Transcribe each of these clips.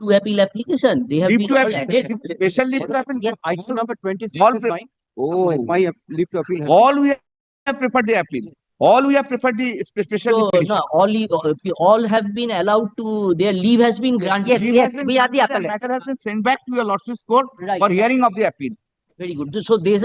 to appeal application. They have Leave been to all appeal, added. special leave to appeal. Yes, Item number twenty-six All is mine. Oh, My, my ap- leave to appeal. has- all we have preferred the appeal. All we have preferred the spe- special So, leave petition. no, all, all all have been allowed to, their leave has been granted. Yes, Leave yes, been we are the granted, appellants. Matter has been sent back to your lordship's court Right, for hearing of the appeal. very good. So this.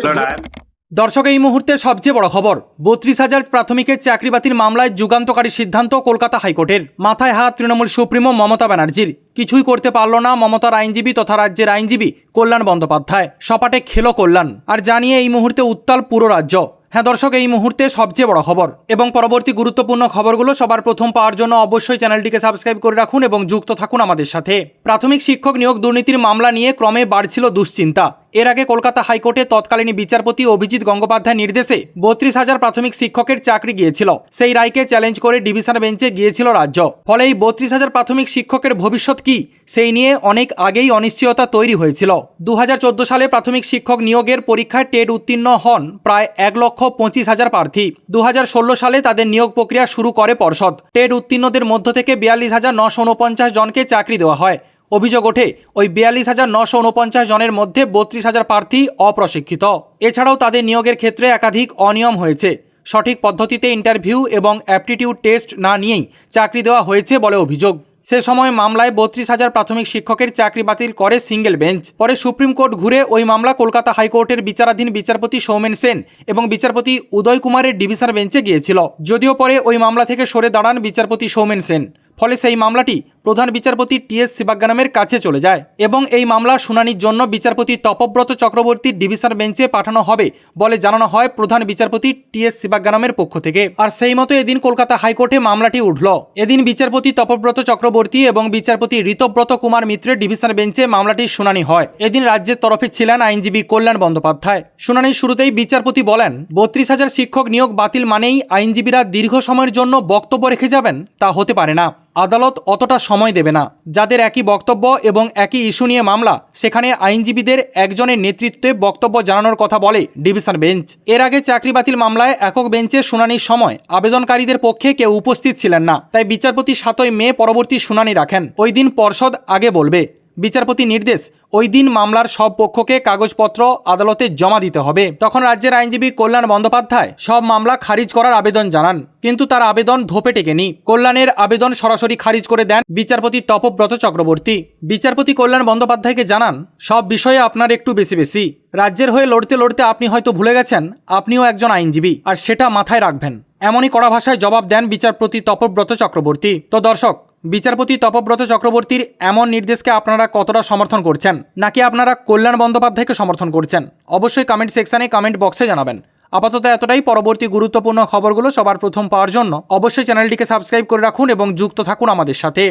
দর্শক, এই মুহূর্তে সবচেয়ে বড় খবর, বত্রিশ হাজার প্রাথমিকের চাকরি বাতিল মামলায় যুগান্তকারী সিদ্ধান্ত কলকাতা হাইকোর্টের। মাথায় হাত তৃণমূল সুপ্রিমো মমতা ব্যানার্জির। কিছুই করতে পারল না মমতার আইনজীবী তথা রাজ্যের আইনজীবী কল্যাণ বন্দ্যোপাধ্যায়। সপাটে খেলো কল্যাণ। আর জানিয়ে এই মুহূর্তে উত্তাল পুরো রাজ্য। হ্যাঁ দর্শক, এই মুহূর্তে সবচেয়ে বড় খবর এবং পরবর্তী গুরুত্বপূর্ণ খবরগুলো সবার প্রথম পাওয়ার জন্য অবশ্যই চ্যানেলটিকে সাবস্ক্রাইব করে রাখুন এবং যুক্ত থাকুন আমাদের সাথে। প্রাথমিক শিক্ষক নিয়োগ দুর্নীতির মামলা নিয়ে ক্রমে বাড়ছিল দুশ্চিন্তা। এর আগে কলকাতা হাইকোর্টে তৎকালীন বিচারপতি অভিজিৎ গঙ্গোপাধ্যায় নির্দেশে বত্রিশ হাজার প্রাথমিক শিক্ষকের চাকরি গিয়েছিল। সেই রায়কে চ্যালেঞ্জ করে ডিভিশন বেঞ্চে গিয়েছিল রাজ্য। ফলে এই বত্রিশ হাজার প্রাথমিক শিক্ষকের ভবিষ্যৎ কি, সেই নিয়ে অনেক আগেই অনিশ্চয়তা তৈরি হয়েছিল। দু হাজার চোদ্দ সালে প্রাথমিক শিক্ষক নিয়োগের পরীক্ষায় টেট উত্তীর্ণ হন প্রায় এক লক্ষ পঁচিশ হাজার প্রার্থী। দু হাজার ষোলো সালে তাদের নিয়োগ প্রক্রিয়া শুরু করে পর্ষদ। টেট উত্তীর্ণদের মধ্য থেকে বিয়াল্লিশ হাজার নশো জনকে চাকরি দেওয়া হয়। অভিযোগ ওঠে, ওই বিয়াল্লিশ হাজার নশো উনপঞ্চাশ জনের মধ্যে বত্রিশ হাজার প্রার্থী অপ্রশিক্ষিত। এছাড়াও তাদের নিয়োগের ক্ষেত্রে একাধিক অনিয়ম হয়েছে। সঠিক পদ্ধতিতে ইন্টারভিউ এবং অ্যাপটিটিউড টেস্ট না নিয়েই চাকরি দেওয়া হয়েছে বলে অভিযোগ। সে সময় মামলায় বত্রিশ হাজার প্রাথমিক শিক্ষকের চাকরি বাতিল করে সিঙ্গেল বেঞ্চ। পরে সুপ্রিম কোর্ট ঘুরে ওই মামলা কলকাতা হাইকোর্টের বিচারাধীন বিচারপতি সৌমেন সেন এবং বিচারপতি উদয় কুমারের ডিভিশন বেঞ্চে গিয়েছিল। যদিও পরে ওই মামলা থেকে সরে দাঁড়ান বিচারপতি সৌমেন সেন। ফলে সেই মামলাটি প্রধান বিচারপতি টি এস শিবাজ্ঞানামের কাছে চলে যায় এবং এই মামলা শুনানির জন্য বিচারপতি তপব্রত চক্রবর্তীর ডিভিশন বেঞ্চে পাঠানো হবে বলে জানানো হয় প্রধান বিচারপতি টি এস শিবাজ্ঞানামের পক্ষ থেকে। আর সেই মতো এদিন কলকাতা হাইকোর্টে মামলাটি উঠল। এদিন বিচারপতি তপব্রত চক্রবর্তী এবং বিচারপতি ঋতব্রত কুমার মিত্রের ডিভিশন বেঞ্চে মামলাটির শুনানি হয়। এদিন রাজ্যের তরফে ছিলেন আইনজীবী কল্যাণ বন্দ্যোপাধ্যায়। শুনানির শুরুতেই বিচারপতি বলেন, বত্রিশ হাজার শিক্ষক নিয়োগ বাতিল মানেই আইনজীবীরা দীর্ঘ সময়ের জন্য বক্তব্য রেখে যাবেন, তা হতে পারে না। আদালত অতটা সময় দেবে না। যাদের একই বক্তব্য এবং একই ইস্যু নিয়ে মামলা, সেখানে আইনজীবীদের একজনের নেতৃত্বে বক্তব্য জানানোর কথা বলে ডিভিশন বেঞ্চ। এর আগে চাকরি বাতিল মামলায় একক বেঞ্চে শুনানির সময় আবেদনকারীদের পক্ষে কেউ উপস্থিত ছিলেন না, তাই বিচারপতি সাতই মে পরবর্তী শুনানি রাখেন। ওই দিন পর্ষদ আগে বলবে। বিচারপতি নির্দেশ, ওই দিন মামলার সব পক্ষকে কাগজপত্র আদালতে জমা দিতে হবে। তখন রাজ্যের আইনজীবী কল্যাণ বন্দ্যোপাধ্যায় সব মামলা খারিজ করার আবেদন জানান। কিন্তু তার আবেদন ধোপে টেকেনি। কল্যাণের আবেদন সরাসরি খারিজ করে দেন বিচারপতি তপব্রত চক্রবর্তী। বিচারপতি কল্যাণ বন্দ্যোপাধ্যায়কে জানান, সব বিষয়ে আপনার একটু বেশি বেশি। রাজ্যের হয়ে লড়তে লড়তে আপনি হয়তো ভুলে গেছেন, আপনিও একজন আইনজীবী, আর সেটা মাথায় রাখবেন। এমনই কড়া ভাষায় জবাব দেন বিচারপতি তপব্রত চক্রবর্তী। তো দর্শক বিচারপতি তপব্রত চক্রবর্তীর এমন নির্দেশকে আপনারা কতটা সমর্থন করছেন? নাকি আপনারা কল্যাণ বন্দ্যোপাধ্যায়কে সমর্থন করছেন? অবশ্যই কমেন্ট সেকশানে কমেন্ট বক্সে জানাবেন। আপাতত এতটাই। পরবর্তী গুরুত্বপূর্ণ খবরগুলো সবার প্রথম পাওয়ার জন্য অবশ্যই চ্যানেলটিকে সাবস্ক্রাইব করে রাখুন এবং যুক্ত থাকুন আমাদের সাথে।